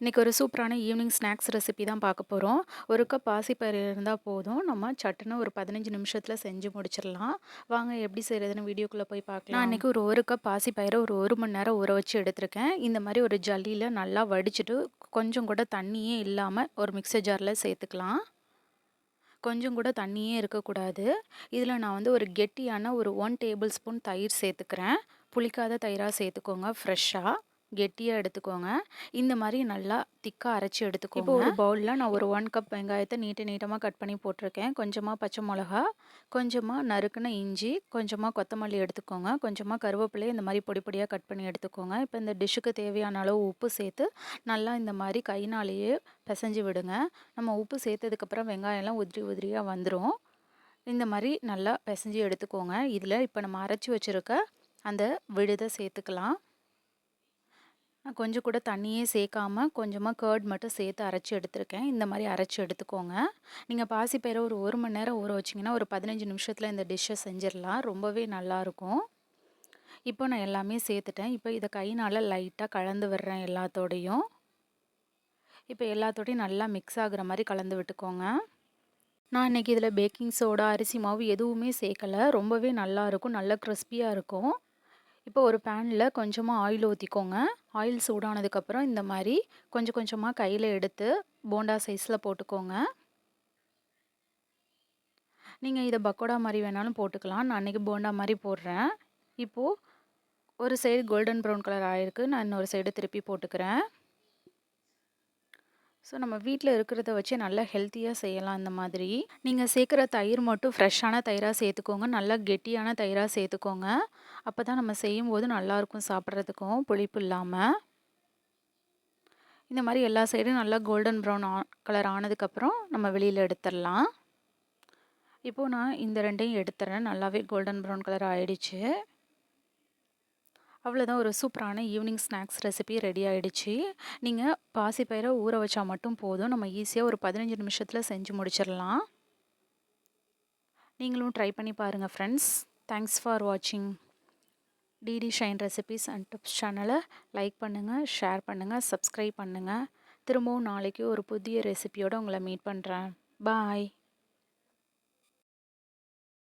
இன்றைக்கி ஒரு சூப்பரான ஈவினிங் ஸ்நாக்ஸ் ரெசிபி தான் பார்க்க போகிறோம் ஒரு கப் பாசிப்பயிறு இருந்தால் போதும். நம்ம சட்டுன்னு ஒரு பதினஞ்சு நிமிஷத்தில் செஞ்சு முடிச்சிடலாம். வாங்க எப்படி செய்கிறதுன்னு வீடியோக்குள்ளே போய் பார்க்கலாம். நான் இன்றைக்கி ஒரு ஒரு கப் பாசிப்பயிரை ஒரு ஒரு மணி நேரம் ஊற வச்சு எடுத்திருக்கேன். இந்த மாதிரி ஒரு ஜல்லியில் நல்லா வடிச்சிட்டு கொஞ்சம் கூட தண்ணியே இல்லாமல் ஒரு மிக்சர் ஜாரில் சேர்த்துக்கலாம். கொஞ்சம் கூட தண்ணியே இருக்கக்கூடாது. இதில் நான் வந்து ஒரு கெட்டியான ஒரு ஒன் டேபிள் ஸ்பூன் தயிர் சேர்த்துக்கிறேன். புளிக்காத தயிராக சேர்த்துக்கோங்க ஃப்ரெஷ்ஷாக கெட்டியாக எடுத்துக்கோங்க. இந்த மாதிரி நல்லா திக்காக அரைச்சி எடுத்துக்கோங்க. இப்போ ஒரு பவுலில் நான் ஒரு ஒன் கப் வெங்காயத்தை நீட்டு நீட்டமாக கட் பண்ணி போட்டிருக்கேன். கொஞ்சமாக பச்சை மிளகா கொஞ்சமாக நறுக்குன இஞ்சி கொஞ்சமாக கொத்தமல்லி எடுத்துக்கோங்க. கொஞ்சமாக கருவேப்பிலையை இந்த மாதிரி பொடி பொடியாக கட் பண்ணி எடுத்துக்கோங்க. இப்போ இந்த டிஷ்ஷுக்கு தேவையான அளவு உப்பு சேர்த்து நல்லா இந்த மாதிரி கைனாலேயே பிசைஞ்சு விடுங்க. நம்ம உப்பு சேர்த்ததுக்கப்புறம் வெங்காயம்லாம் உதிரி உதிரியாக வந்துடும் இந்த மாதிரி நல்லா பிசைஞ்சு எடுத்துக்கோங்க. இதில் இப்போ நம்ம அரைச்சி வச்சுருக்க அந்த விழுதை சேர்த்துக்கலாம். நான் கொஞ்சம் கூட தண்ணியே சேர்க்காம கொஞ்சமாக கேர்ட் மட்டும் சேர்த்து அரைச்சி எடுத்திருக்கேன். இந்த மாதிரி அரைச்சி எடுத்துக்கோங்க. நீங்கள் பாசிப்பயிரை ஒரு ஒரு மணி நேரம் ஊற வச்சிங்கன்னா ஒரு பதினஞ்சு நிமிஷத்தில் இந்த டிஷ்ஷை செஞ்சிடலாம். ரொம்பவே நல்லாயிருக்கும் இப்போ நான் எல்லாமே சேர்த்துட்டேன். இப்போ இதை கைனால் லைட்டாக கலந்து விடுறேன் எல்லாத்தோடையும். இப்போ எல்லாத்தோடையும் நல்லா மிக்ஸ் ஆகுற மாதிரி கலந்து விட்டுக்கோங்க. நான் இன்றைக்கி இதில் பேக்கிங் சோடா அரிசி மாவு எதுவுமே சேர்க்கலை. ரொம்பவே நல்லாயிருக்கும் நல்லா க்ரிஸ்பியாக இருக்கும். இப்போ ஒரு பேனில் கொஞ்சமாக ஆயில் ஊற்றிக்கோங்க ஆயில் சூடானதுக்கப்புறம் இந்த மாதிரி கொஞ்சம் கொஞ்சமாக கையில் எடுத்து போண்டா சைஸில் போட்டுக்கோங்க. நீங்கள் இதை பக்கோடா மாதிரி வேணாலும் போட்டுக்கலாம். நான் அன்றைக்கி போண்டா மாதிரி போடுறேன். இப்போது ஒரு சைடு கோல்டன் ப்ரௌன் கலர் ஆயிருக்கு. நான் இன்னொரு சைடு திருப்பி போட்டுக்கிறேன். ஸோ நம்ம வீட்டில் இருக்கிறத வச்சு நல்லா ஹெல்த்தியாக செய்யலாம் இந்த மாதிரி. நீங்கள் சேர்க்குற தயிர் மட்டும் ஃப்ரெஷ்ஷான தயிராக சேர்த்துக்கோங்க. நல்லா கெட்டியான தயிராக சேர்த்துக்கோங்க. அப்போ தான் நம்ம செய்யும்போது நல்லாயிருக்கும் சாப்பிட்றதுக்கும் புளிப்பு இல்லாமல் இந்த மாதிரி எல்லா சைடும் நல்லா கோல்டன் ப்ரௌன் கலர் ஆனதுக்கப்புறம் நம்ம வெளியில் எடுத்துடலாம். இப்போது நான் இந்த ரெண்டையும் எடுத்துறேன். நல்லாவே கோல்டன் ப்ரௌன் கலர் ஆகிடுச்சு அவ்வளோதான் ஒரு சூப்பரான ஈவினிங் ஸ்நாக்ஸ் ரெசிபி ரெடி ஆகிடுச்சு நீங்கள் பாசிப்பயிரை ஊற வச்சா மட்டும் போதும். நம்ம ஈஸியாக ஒரு பதினஞ்சு நிமிஷத்தில் செஞ்சு முடிச்சிடலாம். நீங்களும் ட்ரை பண்ணி பாருங்கள் ஃப்ரெண்ட்ஸ் தேங்க்ஸ் ஃபார் வாட்சிங் DD shine recipes and tips சேனலை லைக் பண்ணுங்கள் ஷேர் பண்ணுங்கள் சப்ஸ்கிரைப் பண்ணுங்கள் திரும்பவும் நாளைக்கு ஒரு புதிய ரெசிபியோடு உங்களை மீட் பண்ணுறேன் பாய்